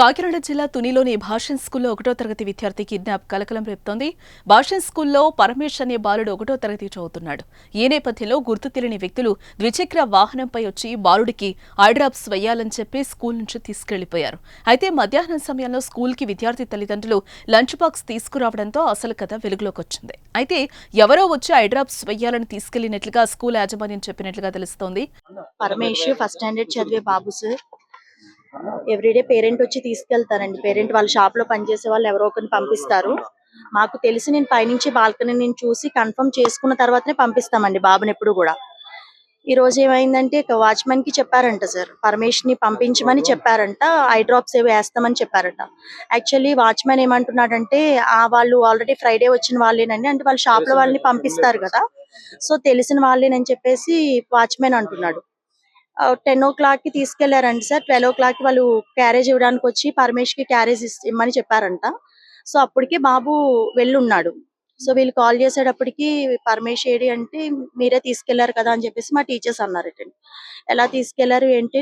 కాకినాడ జిల్లా తునిలోని భాషన్ స్కూల్లో ఒకటో తరగతి విద్యార్థి కిడ్నాప్ కలకలం రేపుతోంది. భాషన్ స్కూల్లో పరమేష్ అనే బాలుడు ఒకటో తరగతి చదువుతున్నాడు. ఈ నేపథ్యంలో గుర్తు తెలియని వ్యక్తులు ద్విచక్ర వాహనంపై వచ్చి బాలుడికి ఐడ్రాప్స్ వేయాలని చెప్పి స్కూల్ నుంచి తీసుకెళ్ళిపోయారు. అయితే మధ్యాహ్నం సమయంలో స్కూల్కి విద్యార్థి తల్లిదండ్రులు లంచ్ బాక్స్ తీసుకురావడంతో అసలు కథ వెలుగులోకి వచ్చింది. అయితే ఎవరో వచ్చి ఐడ్రాప్స్ వేయాలని తీసుకెళ్ళినట్లుగా స్కూల్ యాజమాన్యం చెప్పినట్లుగా తెలుస్తోంది. పరమేష్ ఫస్ట్ స్టాండర్డ్ చదివే బాబు సార్. ఎవ్రీడే పేరెంట్ వచ్చి తీసుకెళ్తారండి. పేరెంట్ వాళ్ళ షాప్లో పనిచేసే వాళ్ళు ఎవరో ఒకరిని పంపిస్తారు. మాకు తెలిసి నేను పైనుంచి బాల్కనీ నేను చూసి కన్ఫర్మ్ చేసుకున్న తర్వాతనే పంపిస్తామండి బాబుని ఎప్పుడు కూడా. ఈ రోజు ఏమైందంటే వాచ్మెన్కి చెప్పారంట సార్ పరమేష్ని పంపించమని చెప్పారంట. ఐ డ్రాప్స్ ఏవి వేస్తామని చెప్పారంట. యాక్చువల్లీ వాచ్మెన్ ఏమంటున్నాడంటే ఆ వాళ్ళు ఆల్రెడీ ఫ్రైడే వచ్చిన వాళ్ళేనండి. అంటే వాళ్ళ షాప్లో వాళ్ళని పంపిస్తారు కదా. సో తెలిసిన వాళ్ళేనని చెప్పేసి వాచ్మెన్ అంటున్నాడు. టెన్ ఓ క్లాక్కి తీసుకెళ్ళారంట సార్. ట్వెల్వ్ ఓ క్లాక్కి వాళ్ళు క్యారేజ్ ఇవ్వడానికి వచ్చి పరమేష్కి క్యారేజ్ ఇమ్మని చెప్పారంట. సో అప్పటికే బాబు వెళ్ళున్నాడు. సో వీళ్ళు కాల్ చేసేటప్పటికి పరమేష్ ఏడి అంటే మీరే తీసుకెళ్ళారు కదా అని చెప్పేసి మా టీచర్స్ అన్నారు ఎలా తీసుకెళ్ళారు ఏంటి?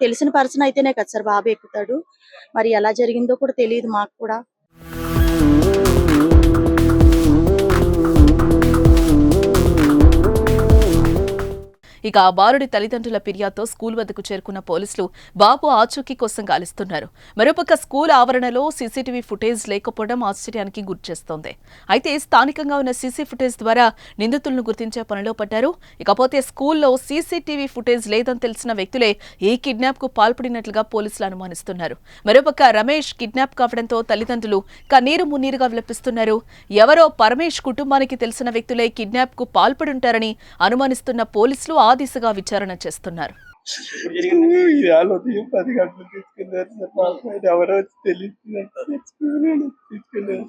తెలిసిన పర్సన్ అయితేనే కదా సార్ బాబు ఎక్కుతాడు. మరి ఎలా జరిగిందో కూడా తెలియదు మాకు కూడా. ఇక ఆ బాలుడి తల్లిదండ్రుల ఫిర్యాదుతో స్కూల్ వద్దకు చేరుకున్న పోలీసులు బాబు ఆచూకీ కోసం గాలిస్తున్నారు. మరోపక్క స్కూల్ ఆవరణలో సీసీటీవీ ఫుటేజ్ లేకపోవడం ఆశ్చర్యానికి గురిచేస్తోంది అయితే స్థానికంగా ఉన్న సీసీ ఫుటేజ్ ద్వారా నిందితులను గుర్తించే పనిలో పడ్డారు. ఇకపోతే స్కూల్లో సీసీటీవీ ఫుటేజ్ లేదని తెలిసిన వ్యక్తులే ఈ కిడ్నాప్కు పాల్పడినట్లుగా పోలీసులు అనుమానిస్తున్నారు. మరోపక్క రమేష్ కిడ్నాప్ కావడంతో తల్లిదండ్రులు కన్నీరు మున్నీరుగా విలపిస్తున్నారు. ఎవరో పరమేష్ కుటుంబానికి తెలిసిన వ్యక్తులే కిడ్నాప్కు పాల్పడుంటారని అనుమానిస్తున్న పోలీసులు ఆ దిశగా విచారణ చేస్తున్నారు. పది గంటలు తీసుకెళ్ళారు సార్ మాకు ఆయన ఎవరో వచ్చి తీసుకెళ్ళారు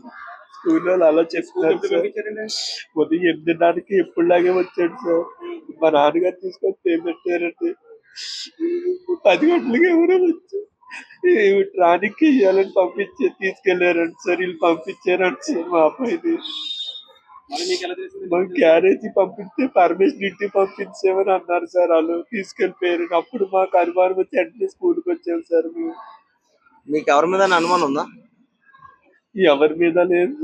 స్కూల్ అలా చెప్తున్నారు సార్ ఉదయం ఎనిమిదిన్నరకి ఎప్పుడులాగే వచ్చాడు సార్ మా నాన్నగారు తీసుకొని పేమెంటారంటే పది గంటలకి ఎవరో వచ్చి ట్రానికి ఇవ్వాలని పంపించి తీసుకెళ్ళారంట సార్ వీళ్ళు పంపించారంట సార్ మా అబ్బాయిని మాకు క్యారేజీ పంపిస్తే పర్మిషన్ ఇంటికి పంపించామని అన్నారు సార్ వాళ్ళు. తీసుకెళ్ళిపోయారు. అప్పుడు మాకు అనుమానం వచ్చి వెంటనే స్కూల్కి వచ్చాం సార్ మేము. మీకు ఎవరి మీద అనుమానం ఉందా? ఎవరి మీద లేదు.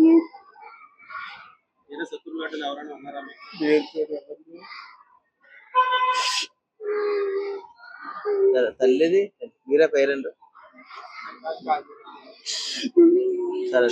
తల్లిది మీరే పేరెంట్. సరే.